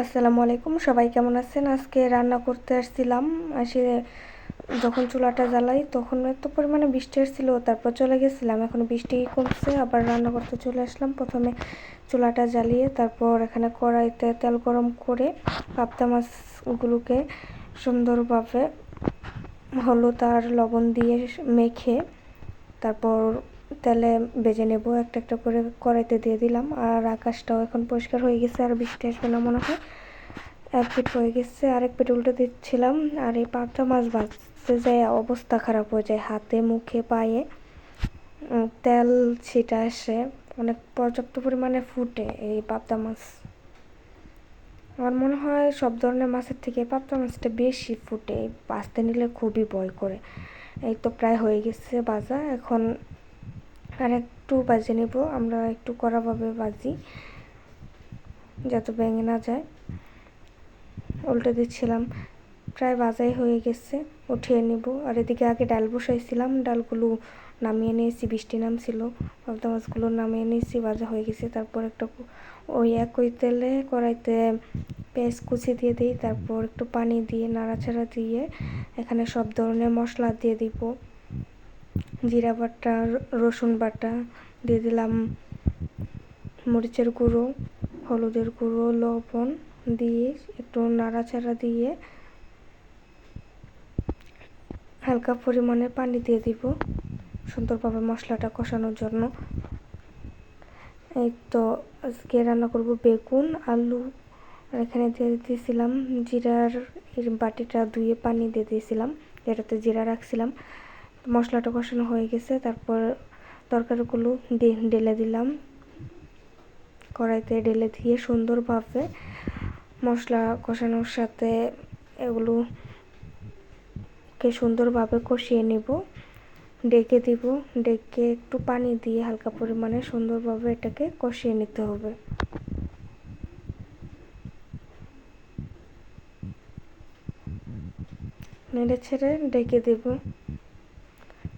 আসসালামু আলাইকুম। সবাই কেমন আছেন? আজকে রান্না করতে আসছিলাম। আসে যখন চুলাটা জ্বালাই, তখন এত পরিমাণে বৃষ্টি আসছিল, তারপর চলে গেছিলাম। এখন বৃষ্টি কমছে, আবার রান্না করতে চলে আসলাম। প্রথমে চুলাটা জ্বালিয়ে, তারপর এখানে কড়াইতে তেল গরম করে পাবদা মাছগুলোকে সুন্দরভাবে হলুদ আর লবণ দিয়ে মেখে, তারপর তেলে বেজে নেব, একটা একটা করে কড়াইতে দিয়ে দিলাম। আর আকাশটাও এখন পরিষ্কার হয়ে গেছে, আর বৃষ্টি আসবে না মনে হয়। এক পিঠ হয়ে গেছে, আরেক পিঠ উল্টে দিচ্ছিলাম। আর এই পাবদা মাছ ভাজতে যায়, অবস্থা খারাপ হয়ে যায়, হাতে, মুখে, পায়ে। তেল ছিটা আসে, অনেক পর্যাপ্ত পরিমাণে ফুটে এই পাবদা মাছ। আমার মনে হয় সব ধরনের মাছের থেকে পাবদা মাছটা বেশি ফুটে বাঁচতে নিলে খুবই ভয় করে। এই তো প্রায় হয়ে গেছে বাজা এখন আর একটু বাজে নেব, আমরা একটু কড়াভাবে বাজি, যাতে ভেঙে না যায়। উল্টে দিচ্ছিলাম, প্রায় বাজাই হয়ে গেছে, উঠিয়ে নিব। আর এদিকে আগে ডাল বসাইছিলাম, ডালগুলো নামিয়ে নিয়েছি, বৃষ্টি নামছিল, পাবদা মাছগুলো নামিয়ে নিয়েছি, ভাজা হয়ে গেছে। তারপর একটা ওই একই তেলে কড়াইতে পেঁয়াজ কুচি দিয়ে দিই, তারপর একটু পানি দিয়ে, নাড়াচাড়া দিয়ে এখানে সব ধরনের মশলা দিয়ে দিব। জিরা বাটা, রসুন বাটা দিয়ে দিলাম মরিচের গুঁড়ো, হলুদের গুঁড়ো, লবণ দিয়ে একটু নাড়াচাড়া দিয়ে হালকা পরিমাণে পানি দিয়ে দিব সুন্দরভাবে মশলাটা কষানোর জন্য। এই তো আজকে রান্না করব বেগুন, আলু, আর এখানে দিয়ে দিয়েছিলাম জিরার বাটিটা ধুয়ে পানি দিয়ে দিয়েছিলাম যেটাতে জিরা রাখছিলাম। মশলাটা কষানো হয়ে গেছে, তারপর তরকারিগুলো ঢেলে দিলাম। কড়াইতে ঢেলে দিয়ে সুন্দরভাবে মশলা কষানোর সাথে এগুলোকে সুন্দরভাবে কষিয়ে নেব। ডেকে দিব, ডেকে একটু পানি দিয়ে হালকা পরিমাণে সুন্দরভাবে এটাকে কষিয়ে নিতে হবে। নেড়ে ছেড়ে ডেকে দেব।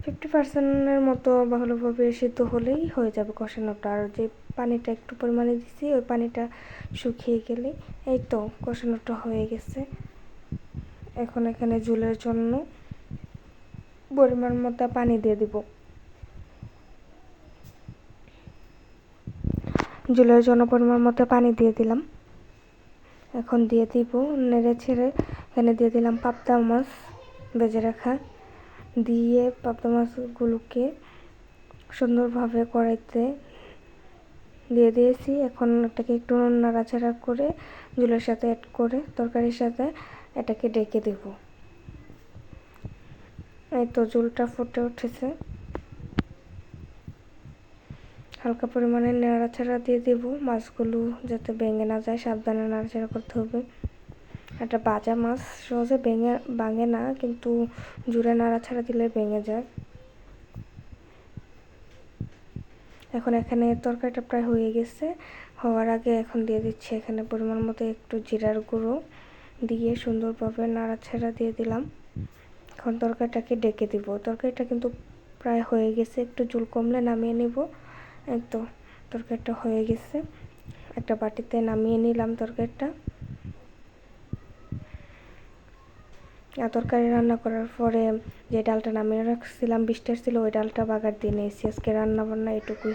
ফিফটি পার্সেন্টের মতো ভালোভাবে সিদ্ধ হলেই হয়ে যাবে কষানোটা আর যে পানিটা একটু পরিমাণে দিছি, ওই পানিটা শুকিয়ে গেলে এই তো কষানোটা হয়ে গেছে। এখন এখানে ঝুলের জন্য পরিমাণ মতো পানি দিয়ে দিব। ঝুলের জন্য পরিমাণ মতো পানি দিয়ে দিলাম। এখন দিয়ে দিব নেড়ে ছেড়ে। এখানে দিয়ে দিলাম পাবদা মাছ বেজে রাখা। দিয়ে পাবদা মাছগুলোকে সুন্দরভাবে কড়াইতে দিয়ে দিয়েছি। এখন এটাকে একটু নাড়াচাড়া করে ঝুলের সাথে অ্যাড করে তরকারির সাথে এটাকে ডেকে দেব। এই তো জুলটা ফুটে উঠেছে। হালকা পরিমাণে নাড়াচাড়া দিয়ে দেব। মাছগুলো যাতে ভেঙে না যায়, সাবধানে নাড়াচাড়া করতে হবে। একটা বাজা মাছ, সহজে ভেঙে, ভাঙে না, কিন্তু জুড়ে নাড়াচাড়া দিলে ভেঙে যায়। এখন এখানে তরকারিটা প্রায় হয়ে গেছে। হওয়ার আগে এখন দিয়ে দিচ্ছি এখানে পরিমাণ মতো একটু জিরার গুঁড়ো দিয়ে সুন্দরভাবে নাড়াচাড়া দিয়ে দিলাম। এখন তরকারিটাকে ডেকে দিব। তরকারিটা কিন্তু প্রায় হয়ে গেছে। একটু জুল কমলে নামিয়ে নিব। তো, তরকারিটা হয়ে গেছে। একটা বাটিতে নামিয়ে নিলাম তরকারিটা। তরকারি রান্না করার পরে যে ডালটা নামিয়ে রাখছিলাম বৃষ্টি ছিল, ওই ডালটা বাগার দিয়ে নিয়েছি। আজকে রান্না বান্না এটুকুই।